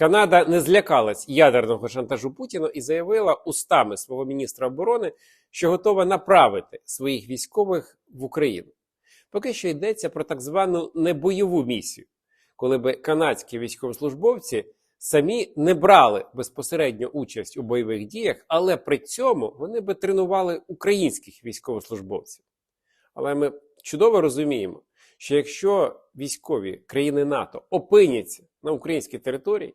Канада не злякалась ядерного шантажу Путіна і заявила устами свого міністра оборони, що готова направити своїх військових в Україну. Поки що йдеться про так звану небойову місію, коли би канадські військовослужбовці самі не брали безпосередньо участь у бойових діях, але при цьому вони би тренували українських військовослужбовців. Але ми чудово розуміємо, що якщо військові країни НАТО опиняться на українській території,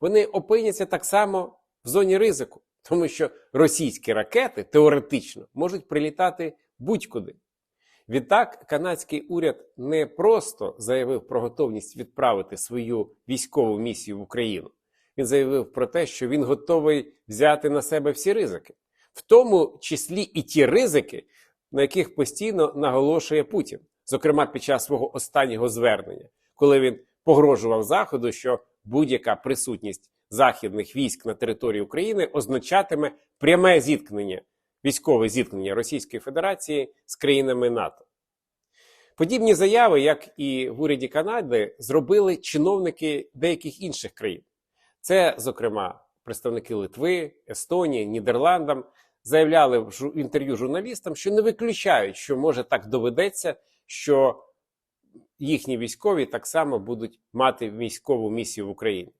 вони опиняться так само в зоні ризику, тому що російські ракети теоретично можуть прилітати будь-куди. Відтак, канадський уряд не просто заявив про готовність відправити свою військову місію в Україну. Він заявив про те, що він готовий взяти на себе всі ризики, в тому числі і ті ризики, на яких постійно наголошує Путін, зокрема під час свого останнього звернення, коли він погрожував Заходу, що будь-яка присутність західних військ на території України означатиме пряме зіткнення, військове зіткнення Російської Федерації з країнами НАТО. Подібні заяви, як і в уряді Канади, зробили чиновники деяких інших країн. Це, зокрема, представники Литви, Естонії, Нідерландам заявляли в інтерв'ю журналістам, що не виключають, що може так доведеться, що їхні військові так само будуть мати військову місію в Україні.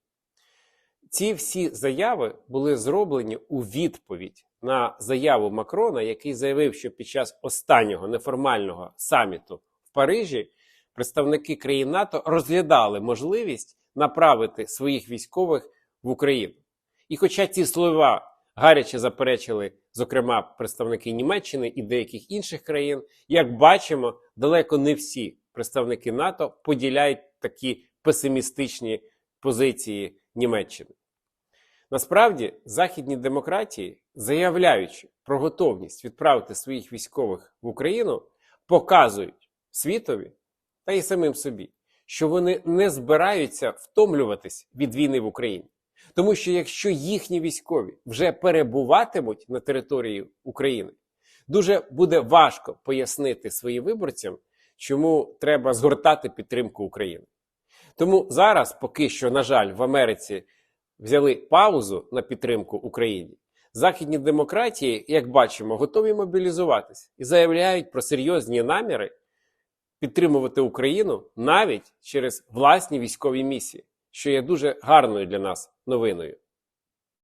Ці всі заяви були зроблені у відповідь на заяву Макрона, який заявив, що під час останнього неформального саміту в Парижі представники країн НАТО розглядали можливість направити своїх військових в Україну. І хоча ці слова гаряче заперечили, зокрема, представники Німеччини і деяких інших країн, як бачимо, далеко не всі представники НАТО поділяють такі песимістичні позиції Німеччини. Насправді, західні демократії, заявляючи про готовність відправити своїх військових в Україну, показують світові та й самим собі, що вони не збираються втомлюватись від війни в Україні. Тому що якщо їхні військові вже перебуватимуть на території України, дуже буде важко пояснити своїм виборцям, чому треба згортати підтримку України. Тому зараз, поки що, на жаль, в Америці взяли паузу на підтримку Україні, західні демократії, як бачимо, готові мобілізуватись і заявляють про серйозні наміри підтримувати Україну навіть через власні військові місії, що є дуже гарною для нас новиною.